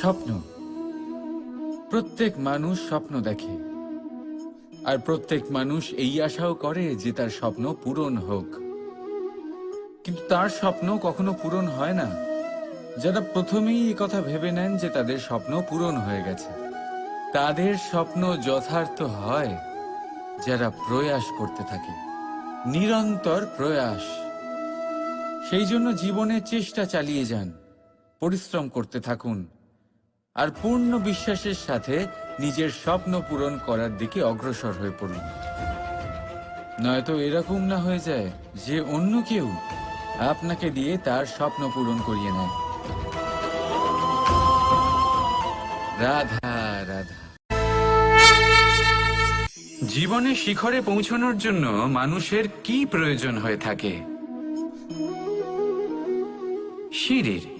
স্বপ্ন। প্রত্যেক মানুষ স্বপ্ন দেখে। আর প্রত্যেক মানুষ এই আশাও করে যে তার স্বপ্ন পূরণ হোক। কিন্তু তার স্বপ্ন কখনো পূরণ হয় না। যারা প্রথমেই এই কথা ভেবে নেন যে তাদের স্বপ্ন পূরণ হয়ে গেছে। তাদের স্বপ্ন যথার্থ হয় যারা প্রয়াস করতে থাকে। নিরন্তর প্রয়াস। সেই জন্য জীবনে চেষ্টা চালিয়ে যান, পরিশ্রম করতে থাকুন। আর পূর্ণ বিশ্বাসের সাথে নিজের স্বপ্ন পূরণ করার দিকে অগ্রসর হয়ে পড়ুন নয়তো এরকম না হয়ে যায় যে অন্য কেউ আপনাকে দিয়ে তার স্বপ্ন পূরণ করিয়ে নেয়। রাধা রাধা। জীবনে শিখরে পৌঁছানোর জন্য মানুষের কি প্রয়োজন হয়ে থাকে? সিঁড়ির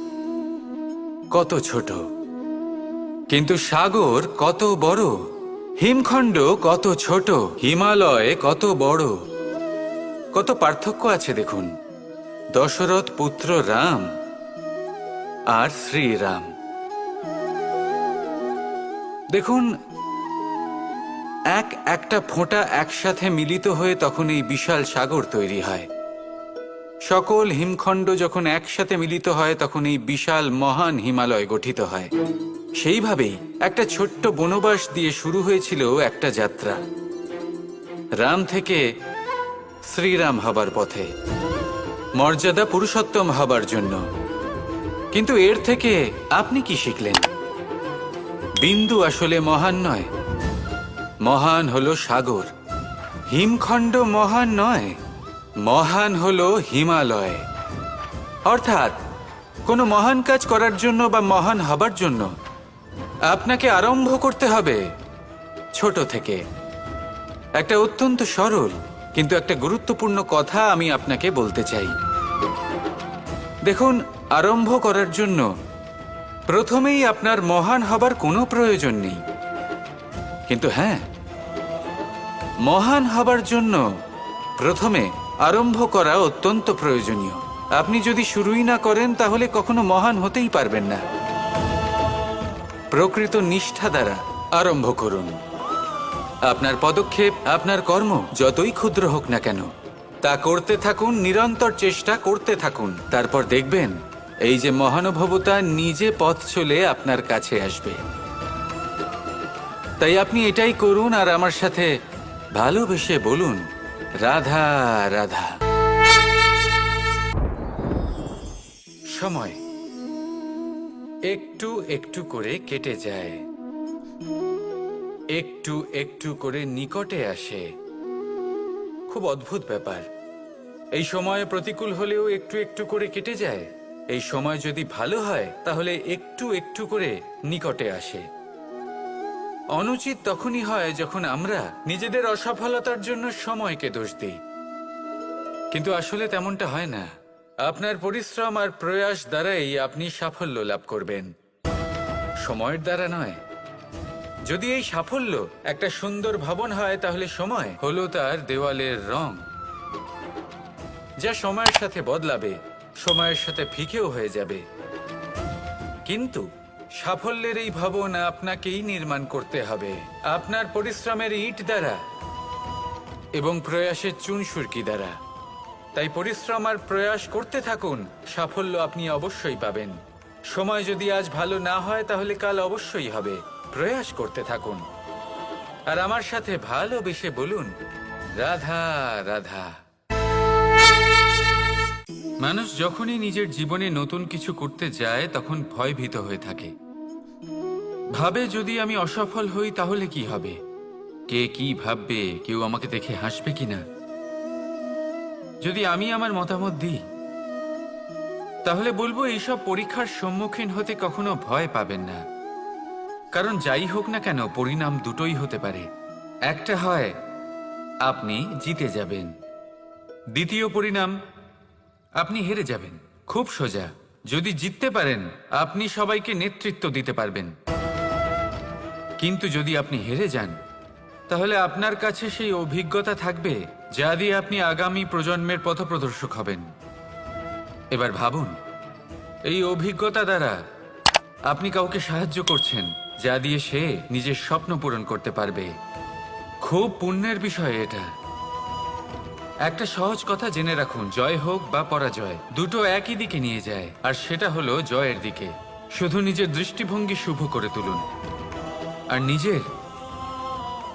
কত ছোট। কিন্তু সাগর কত বড়, হিমখণ্ড কত ছোট, হিমালয় কত বড়। কত পার্থক্য আছে দেখুন, দশরথ পুত্র রাম আর শ্রীরাম। দেখুন, এক একটা ফোঁটা একসাথে মিলিত হয়ে তখন এই বিশাল সাগর তৈরি হয়। সকল হিমখণ্ড যখন একসাথে মিলিত হয়, তখন এই বিশাল মহান হিমালয় গঠিত হয়। সেইভাবেই একটা ছোট্ট বনবাস দিয়ে শুরু হয়েছিল একটা যাত্রা। রাম থেকে শ্রীরাম হবার পথে। মর্যাদা পুরুষোত্তম হবার জন্য। কিন্তু এর থেকে আপনি কি শিখলেন? বিন্দু আসলে মহান নয়। মহান হলো সাগর। হিমখণ্ড মহান নয়। মহান হলো হিমালয়। অর্থাৎ, কোনো মহান কাজ করার জন্য বা মহান হবার জন্য আপনাকে আরম্ভ করতে হবে ছোট থেকে। একটা অত্যন্ত সরল কিন্তু একটা গুরুত্বপূর্ণ কথা আমি আপনাকে বলতে চাই। দেখুন, আরম্ভ করার জন্য প্রথমেই আপনার মহান হবার কোনো প্রয়োজন নেই। কিন্তু হ্যাঁ মহান হবার জন্য প্রথমে আরম্ভ করা অত্যন্ত প্রয়োজনীয়। আপনি যদি শুরুই না করেন, তাহলে কখনো মহান হতেই পারবেন না। প্রকৃত নিষ্ঠা দ্বারা আরম্ভ করুন। আপনার পদক্ষেপ, আপনার কর্ম, যতই ক্ষুদ্র হোক না কেন, তা করতে থাকুন, নিরন্তর চেষ্টা করতে থাকুন। তারপর দেখবেন, এই যে মহানুভবতা নিজে পথ চলে আপনার কাছে আসবে। তাই আপনি এটাই করুন আর আমার সাথে ভালোবেসে বলুন রাধা রাধা। সময়। একটু একটু করে কেটে যায়। একটু একটু করে নিকটে আসে। খুব অদ্ভুত ব্যাপার। এই সময় প্রতিকূল হলেও একটু একটু করে কেটে যায়। এই সময় যদি ভালো হয়, তাহলে একটু একটু করে নিকটে আসে। অনুচিত তখনই হয় যখন আমরা নিজেদের অসফলতার জন্য সময়কে দোষ দিই। কিন্তু আসলে তেমনটা হয় না। আপনার পরিশ্রম আর প্রয়াস দ্বারাই আপনি সাফল্য লাভ করবেন। সময়ের দ্বারা নয়। যদি এই সাফল্য একটা সুন্দর ভবন হয়, তাহলে সময় হলো তার দেওয়ালের রং। যা সময়ের সাথে বদলাবে, সময়ের সাথে ফিকেও হয়ে যাবে। কিন্তু সাফল্যের এই ভবন আপনাকেই নির্মাণ করতে হবে। আপনার পরিশ্রমের ইট দ্বারা এবং প্রয়াসের চুনসুরকি দ্বারা। তাই পরিশ্রম আর প্রয়াস করতে থাকুন, সাফল্য আপনি অবশ্যই পাবেন। সময় যদি আজ ভালো না হয়, তাহলে কাল অবশ্যই হবে। প্রয়াস করতে থাকুন। আর আমার সাথে ভালোবেসে বলুন, রাধা রাধা। মানুষ যখনই নিজের জীবনে নতুন কিছু করতে যায়, তখন ভয়ভীত হয়ে থাকে। ভাবে যদি আমি অসফল হই, তাহলে কি হবে? কে কি ভাববে? কেউ আমাকে দেখে হাসবে কিনা? যদি আমি আমার মতামত দিই, তাহলে বলব এইসব পরীক্ষার সম্মুখীন হতে কখনো ভয় পাবেন না। কারণ যাই হোক না কেন, পরিণাম দুটোই হতে পারে। একটা হয়, আপনি জিতে যাবেন। দ্বিতীয় পরিণাম আপনি হেরে যাবেন। খুব সোজা। যদি জিততে পারেন, আপনি সবাইকে নেতৃত্ব দিতে পারবেন। কিন্তু যদি আপনি হেরে যান, তাহলে আপনার কাছে সেই অভিজ্ঞতা থাকবে, যা দিয়ে আপনি আগামী প্রজন্মের পথপ্রদর্শক হবেন। এবার ভাবুন, এই অভিজ্ঞতা দ্বারা আপনি কাউকে সাহায্য করছেন, যা দিয়ে সে নিজের স্বপ্ন পূরণ করতে পারবে। খুব পুণ্যের বিষয় এটা। একটা সহজ কথা জেনে রাখুন, জয় হোক বা পরাজয়, দুটো একই দিকে নিয়ে যায়, আর সেটা হলো জয়ের দিকে। শুধু নিজের দৃষ্টিভঙ্গি শুভ করে তুলুন। আর নিজের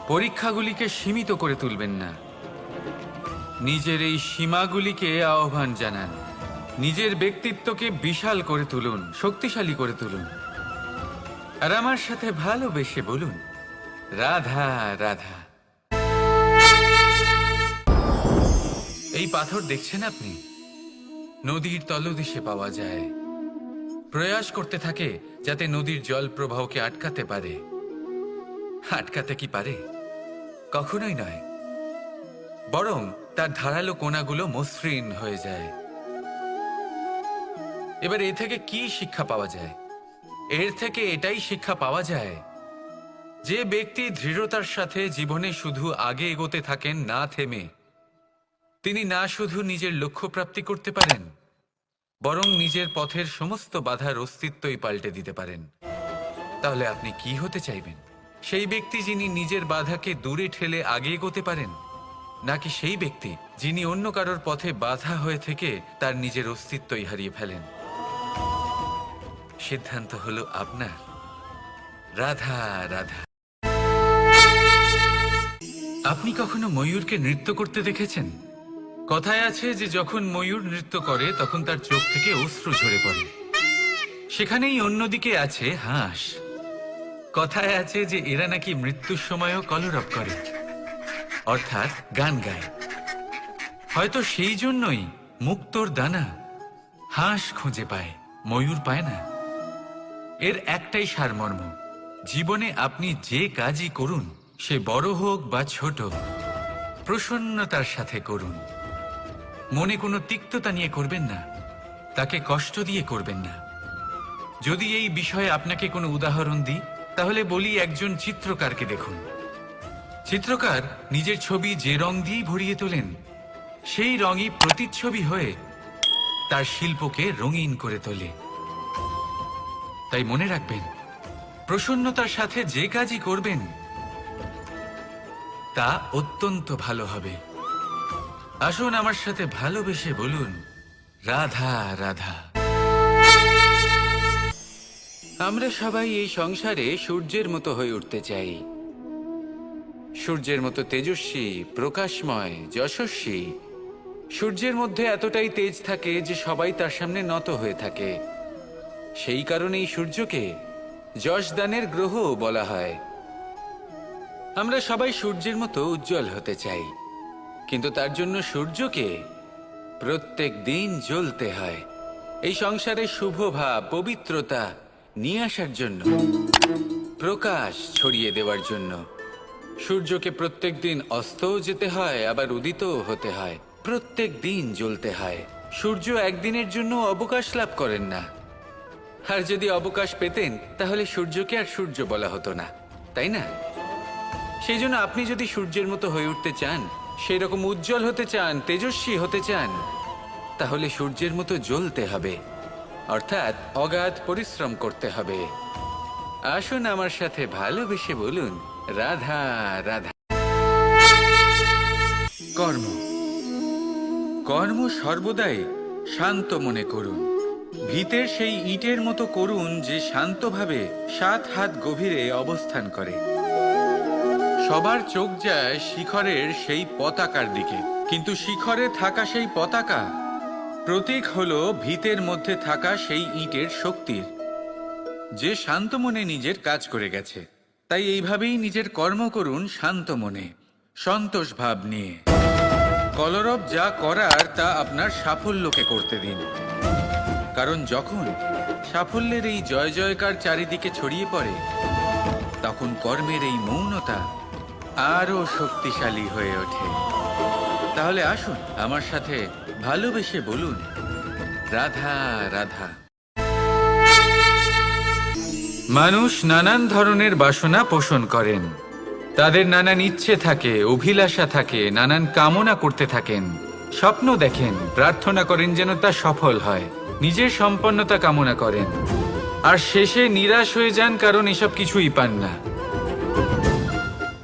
পরীক্ষাগুলিকে সীমিত করে তুলবেন না। নিজের এই সীমাগুলিকে আহ্বান জানান। নিজের ব্যক্তিত্বকে বিশাল করে তুলুন, শক্তিশালী করে তুলুন। আর আমার সাথে ভালোবেসে বলুন, রাধা রাধা। এই পাথর দেখছেন আপনি? নদীর তলদেশে পাওয়া যায়। প্রয়াস করতে থাকে যাতে নদীর জল প্রবাহকে আটকাতে পারে। আটকাতে কি পারে? কখনোই নয়। বরং তার ধারালো কোনাগুলো মসৃণ হয়ে যায়। এবার এ থেকে কি শিক্ষা পাওয়া যায়? এর থেকে এটাই শিক্ষা পাওয়া যায় যে ব্যক্তি দৃঢ়তার সাথে জীবনে শুধু আগে এগোতে থাকেন, না থেমে। তিনি না শুধু নিজের লক্ষ্য প্রাপ্তি করতে পারেন, বরং নিজের পথের সমস্ত বাধার অস্তিত্বই পাল্টে দিতে পারেন। তাহলে আপনি কি হতে চাইবেন? সেই ব্যক্তি যিনি নিজের বাধাকে দূরে ঠেলে আগে এগোতে পারেন, নাকি সেই ব্যক্তি যিনি অন্য কারোর পথে বাধা হয়ে থেকে তার নিজের অস্তিত্বই হারিয়ে ফেলেন? সিদ্ধান্ত হলো আপনার। রাধা রাধা। আপনি কখনো ময়ূরকে নৃত্য করতে দেখেছেন? কথায় আছে যে যখন ময়ূর নৃত্য করে, তখন তার চোখ থেকে অশ্রু ঝরে পড়ে। সেখানেই অন্যদিকে আছে হাঁস। কথায় আছে যে এরা নাকি মৃত্যুর সময়ও কলরব করে, অর্থাৎ গান গায়। হয়তো সেই জন্যই মুক্তোর দানা হাঁস খুঁজে পায়, ময়ূর পায় না। এর একটাই সারমর্ম, জীবনে আপনি যে কাজই করুন, সে বড় হোক বা ছোট, প্রসন্নতার সাথে করুন। মনে কোনো তিক্ততা নিয়ে করবেন না। তাকে কষ্ট দিয়ে করবেন না। যদি এই বিষয়ে আপনাকে কোনো উদাহরণ দিই, তাহলে বলি একজন চিত্রকারকে দেখুন। চিত্রকার নিজের ছবি যে রং দিয়েই ভরিয়ে তোলেন, সেই রঙই প্রতিচ্ছবি হয়ে তার শিল্পকে রঙিন করে তোলে। তাই মনে রাখবেন, প্রসন্নতার সাথে যে কাজই করবেন, তা অত্যন্ত ভালো হবে। আসুন আমার সাথে ভালোবেসে বলুন, রাধা রাধা। আমরা সবাই এই সংসারে সূর্যের মতো হয়ে উঠতে চাই। সূর্যের মতো তেজস্বী, প্রকাশময়, যশস্বী। সূর্যের মধ্যে এতটাই তেজ থাকে যে সবাই তার সামনে নত হয়ে থাকে। সেই কারণেই সূর্যকে যশদানের গ্রহ বলা হয়। আমরা সবাই সূর্যের মতো উজ্জ্বল হতে চাই। কিন্তু তার জন্য সূর্যকে প্রত্যেক দিন জ্বলতে হয়। এই সংসারে শুভ ভাব, পবিত্রতা নিয়ে আসার জন্য, প্রকাশ ছড়িয়ে দেওয়ার জন্য। সূর্যকে প্রত্যেক দিন অস্তও যেতে হয়, আবার উদিতও হতে হয়। প্রত্যেক দিন জ্বলতে হয়। সূর্য একদিনের জন্য অবকাশ লাভ করেন না। আর যদি অবকাশ পেতেন, তাহলে সূর্যকে আর সূর্য বলা হতো না, তাই না? সেই জন্য আপনি যদি সূর্যের মতো হয়ে উঠতে চান সেই রকম উজ্জ্বল হতে চান, তেজস্বী হতে চান, তাহলে সূর্যের মতো জ্বলতে হবে। অর্থাৎ অগাধ পরিশ্রম করতে হবে। আসুন আমার সাথে ভালোবেসে বলুন, রাধা রাধা। কর্ম। কর্ম সর্বদাই শান্ত মনে করুন। ভিতের সেই ইটের মতো করুন, যে শান্তভাবে সাত হাত গভীরে অবস্থান করে। সবার চোখ যায় শিখরের সেই পতাকার দিকে। কিন্তু শিখরে থাকা সেই পতাকা? প্রতীক হলো ভিতের মধ্যে থাকা সেই ইটের শক্তির। যে শান্ত মনে নিজের কাজ করে গেছে, তাই এইভাবেই নিজের কর্ম করুন শান্ত মনে, সন্তোষ ভাব নিয়ে। কলরব যা করার তা আপনার সাফল্যকে করতে দিন। কারণ যখন সাফল্যের এই জয় জয়কার চারিদিকে ছড়িয়ে পড়ে, তখন কর্মের এই মৌনতা আরও শক্তিশালী হয়ে ওঠে। তাহলে আসুন আমার সাথে ভালোবেসে বলুন, রাধা রাধা। মানুষ নানান ধরনের বাসনা পোষণ করেন। তাদের নানান ইচ্ছে থাকে, অভিলাষা থাকে, নানান কামনা করতে থাকেন। স্বপ্ন দেখেন, প্রার্থনা করেন যেন তা সফল হয়। নিজের সম্পন্নতা কামনা করেন। আর শেষে নিরাশ হয়ে যান কারণ এসব কিছুই পান না।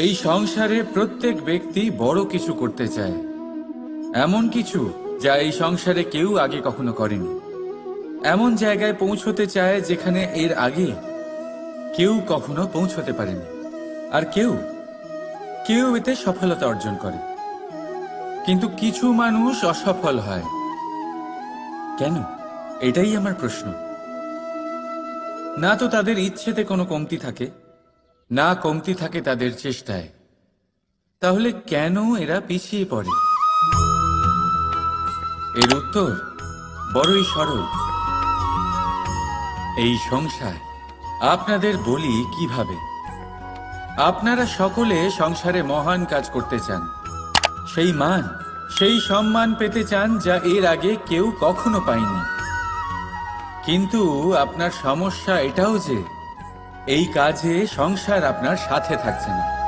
এই সংসারে প্রত্যেক ব্যক্তি বড় কিছু করতে চায়। এমন কিছু যা এই সংসারে কেউ আগে কখনো করেনি। এমন জায়গায় পৌঁছতে চায় যেখানে এর আগে কেউ কখনো পৌঁছতে পারেনি। আর কেউ কেউ এতে সফলতা অর্জন করে। কিন্তু কিছু মানুষ অসফল হয়। কেন? এটাই আমার প্রশ্ন। না তো তাদের ইচ্ছেতে কোনো কমতি থাকে। না কমতি থাকে তাদের চেষ্টায়। তাহলে কেন এরা পিছিয়ে পড়ে? এর উত্তর বড়ই সরল। এই সংসার, আপনাদের বলি কীভাবে? আপনারা সকলে সংসারে মহান কাজ করতে চান। সেই মান, সেই সম্মান পেতে চান যা এর আগে কেউ কখনো পায়নি। কিন্তু আপনার সমস্যা এটাও যে এই কাজে সংসার আপনার সাথে থাকছে না।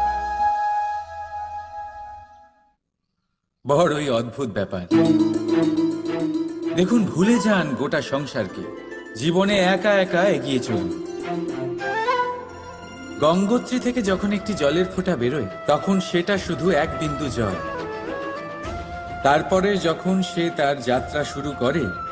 বড়ই অদ্ভুত ব্যাপার। দেখুন, ভুলে যান গোটা সংসারকে। জীবনে একা একা এগিয়ে চলুন। গঙ্গোত্রী থেকে যখন একটি জলের ফোঁটা বেরোয়, তখন সেটা শুধু এক বিন্দু জল। তারপরে যখন সে তার যাত্রা শুরু করে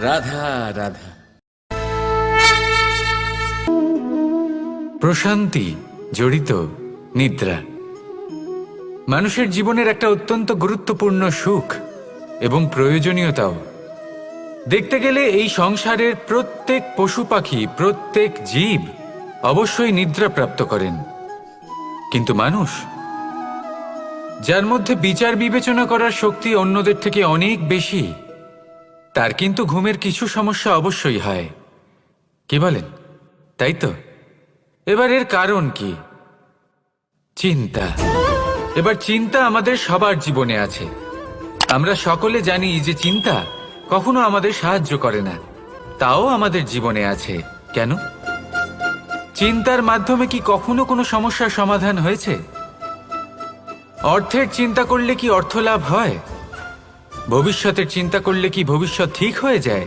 রাধা রাধা। প্রশান্তি, জড়িত, নিদ্রা। মানুষের জীবনের একটা অত্যন্ত গুরুত্বপূর্ণ সুখ এবং প্রয়োজনীয়তাও। দেখতে গেলে এই সংসারের প্রত্যেক পশু পাখি, প্রত্যেক জীব অবশ্যই নিদ্রা প্রাপ্ত করেন। কিন্তু মানুষ, যার মধ্যে বিচার বিবেচনা করার শক্তি অন্যদের থেকে অনেক বেশি তার কিন্তু ঘুমের কিছু সমস্যা অবশ্যই হয়। কি বলেন? তাই তো? এবার এর কারণ কি? চিন্তা। এবার চিন্তা আমাদের সবার জীবনে আছে। আমরা সকলে জানি যে চিন্তা কখনো আমাদের সাহায্য করে না। তাও আমাদের জীবনে আছে। কেন? চিন্তার মাধ্যমে কি কখনো কোনো সমস্যার সমাধান হয়েছে? অর্থের চিন্তা করলে কি অর্থ লাভ হয়? ভবিষ্যতের চিন্তা করলে কি ভবিষ্যৎ ঠিক হয়ে যায়?